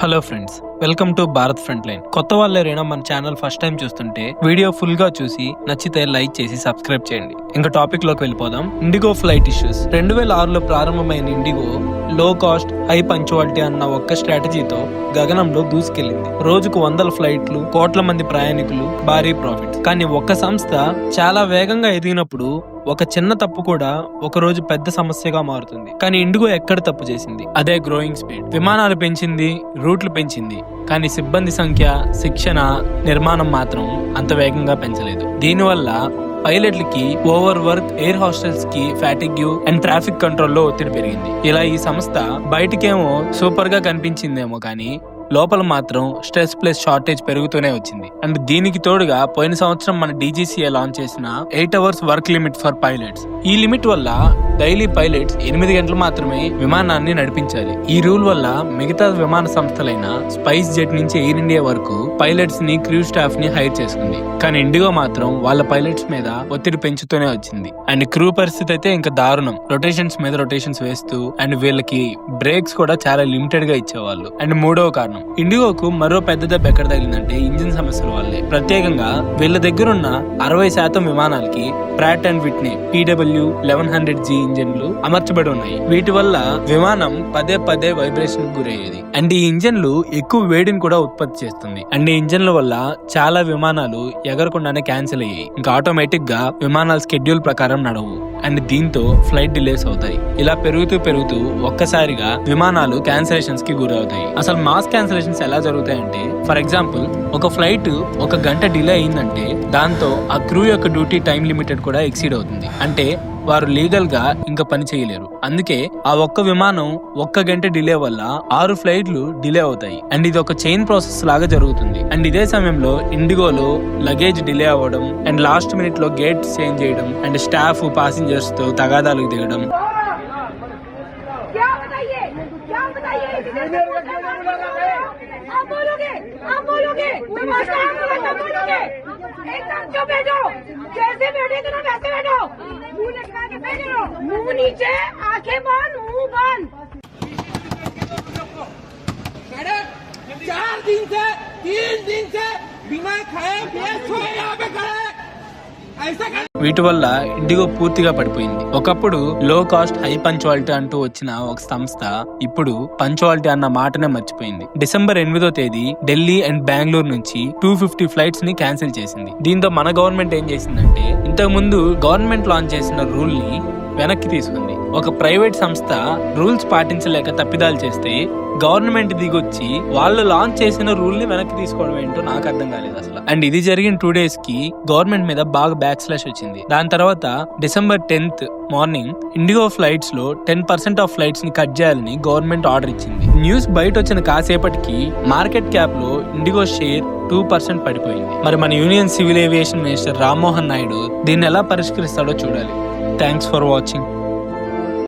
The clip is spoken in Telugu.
Hello friends welcome to Bharat front line కొత్త వాళ్ళేరైనా మన ఛానల్ ఫస్ట్ టైం చూస్తుంటే వీడియో ఫుల్గా చూసి నచ్చితే లైక్ చేసి సబ్స్క్రైబ్ చేయండి. ఇంకా టాపిక్లోకి వెళ్ళిపోదాం. ఇండిగో ఫ్లైట్ ఇష్యూస్ రెండు వేల ఆరులో ప్రారంభమైన ఇండిగో లో కాస్ట్ హై పంచువాలిటీ అన్న ఒక్క స్ట్రాటజీతో గగనంలో దూసుకెళ్ళింది రోజుకు వందల ఫ్లైట్లు కోట్ల మంది ప్రయాణికులు భారీ ప్రాఫిట్ కానీ ఒక్క సంస్థ చాలా వేగంగా ఎదిగినప్పుడు ఒక చిన్న తప్పు కూడా ఒక రోజు పెద్ద సమస్యగా మారుతుంది. కానీ ఇండిగో ఎక్కడ తప్పు చేసింది? అదే గ్రోయింగ్ స్పీడ్ విమానాలు పెంచింది రూట్లు పెంచింది. కానీ సిబ్బంది సంఖ్య శిక్షణ నిర్మాణం మాత్రం అంత వేగంగా పెంచలేదు. దీనివల్ల పైలట్లకి ఓవర్ వర్క్ ఎయిర్ హాస్టల్స్కి ఫ్యాటిగ్యూ అండ్ ట్రాఫిక్ కంట్రోల్లో ఒత్తిడి పెరిగింది. ఇలా ఈ సంస్థ బయటికేమో సూపర్గా కనిపించిందేమో కానీ లోపల మాత్రం స్ట్రెస్ ప్లస్ షార్టేజ్ పెరుగుతూనే వచ్చింది. అండ్ దీనికి తోడుగా పోయిన సంవత్సరం మన డీజీసీఏ లాంచ్ చేసిన eight hours work limit for pilots. ఈ లిమిట్ వల్ల డైలీ పైలట్స్ ఎనిమిది గంటలు మాత్రమే విమానాన్ని నడిపించాలి. ఈ రూల్ వల్ల మిగతా విమాన సంస్థలైన స్పైస్ జెట్ నుంచి ఎయిర్ ఇండియా వరకు పైలట్స్ని క్రూ స్టాఫ్ని హైర్ చేసుకుంది. కానీ ఇండిగో మాత్రం వాళ్ళ పైలట్స్ మీద ఒత్తిడి పెంచుతూనే వచ్చింది. అండ్ క్రూ పరిస్థితి అయితే ఇంకా దారుణం. రొటేషన్స్ మీద రొటేషన్స్ వేస్తూ అండ్ వీళ్ళకి బ్రేక్స్ కూడా చాలా లిమిటెడ్గా ఇచ్చేవాళ్ళు. అండ్ మూడవ కారణం ఇండిగోకు మరో పెద్ద దెబ్బ ఎక్కడ తగిలిందంటే ఇంజిన్ సమస్యల వల్లే. ప్రత్యేకంగా వీళ్ళ దగ్గరున్న అరవై శాతం విమానాలకి Pratt and Whitney PW eleven hundred G ఇంజన్లు అమర్చబడి ఉన్నాయి. వీటి వల్ల విమానం పదే పదే వైబ్రేషన్ గురయ్యేది. అండ్ ఈ ఇంజన్లు ఎక్కువ వేడిని కూడా ఉత్పత్తి చేస్తుంది. అండ్ ఈ ఇంజన్ల వల్ల చాలా విమానాలు ఎగరకుండానే క్యాన్సిల్ అయ్యాయి. ఇంకా ఆటోమేటిక్గా విమానాల షెడ్యూల్ ప్రకారం నడవు. అండ్ దీంతో ఫ్లైట్ డిలేస్ అవుతాయి. ఇలా పెరుగుతూ పెరుగుతూ ఒక్కసారిగా విమానాలు క్యాన్సిలేషన్స్కి గురవుతాయి. అసలు మాస్ క్యాన్సిలేషన్స్ ఎలా జరుగుతాయంటే ఫర్ ఎగ్జాంపుల్ ఒక ఫ్లైట్ ఒక గంట డిలే అయిందంటే దాంతో ఆ క్రూ యొక్క డ్యూటీ టైం లిమిటెడ్ కూడా ఎక్సీడ్ అవుతుంది. అంటే వారు లీగల్గా ఇంకా పని చేయలేరు. అందుకే ఆ ఒక్క విమానం ఒక్క గంట డిలే వల్ల ఆరు ఫ్లైట్లు డిలే అవుతాయి. అండ్ ఇది ఒక చైన్ ప్రాసెస్ లాగా జరుగుతుంది. అండ్ ఇదే సమయంలో ఇండిగోలో లగేజ్ డిలే అవ్వడం అండ్ లాస్ట్ మినిట్లో గేట్ చేంజ్ చేయడం అండ్ స్టాఫ్ పాసింజర్స్తో తగాదాలకు దిగడం. क्या मुंह नीचे आंखें बंद मुंह बंद। मैडम चार दिन से तीन दिन से बिना खाए बेच వీటి వల్ల ఇండిగో పూర్తిగా పడిపోయింది. ఒకప్పుడు లో కాస్ట్ హై పంచువాలిటీ అంటూ వచ్చిన ఒక సంస్థ ఇప్పుడు పంచువాలిటీ అన్న మాటనే మర్చిపోయింది. డిసెంబర్ ఎనిమిదో తేదీ ఢిల్లీ అండ్ బెంగళూరు నుంచి టూ ఫిఫ్టీ ఫ్లైట్స్ని క్యాన్సిల్ చేసింది. దీంతో మన గవర్నమెంట్ ఏం చేసిందంటే ఇంతకు ముందు గవర్నమెంట్ లాంచ్ చేసిన రూల్ని వెనక్కి తీసుకుంది. ఒక ప్రైవేట్ సంస్థ రూల్స్ పాటించలేక తప్పిదాలు చేస్తే గవర్నమెంట్ దిగొచ్చి వాళ్ళు లాంచ్ చేసిన రూల్ని వెనక్కి తీసుకోవడం ఏంటో నాకు అర్థం కాలేదు అసలు. అండ్ ఇది జరిగిన టూ డేస్కి గవర్నమెంట్ మీద బాగా బ్యాక్ స్లాష్ వచ్చింది. దాని తర్వాత డిసెంబర్ టెన్త్ మార్నింగ్ ఇండిగో ఫ్లైట్స్లో టెన్ పర్సెంట్ ఆఫ్ ఫ్లైట్స్ని కట్ చేయాలని గవర్నమెంట్ ఆర్డర్ ఇచ్చింది. న్యూస్ బయట వచ్చిన కాసేపటికి మార్కెట్ క్యాప్లో ఇండిగో షేర్ టూ పర్సెంట్ పడిపోయింది. మరి మన union civil aviation minister Rammohan Naidu దీన్ని ఎలా పరిష్కరిస్తాడో చూడాలి. Thanks for watching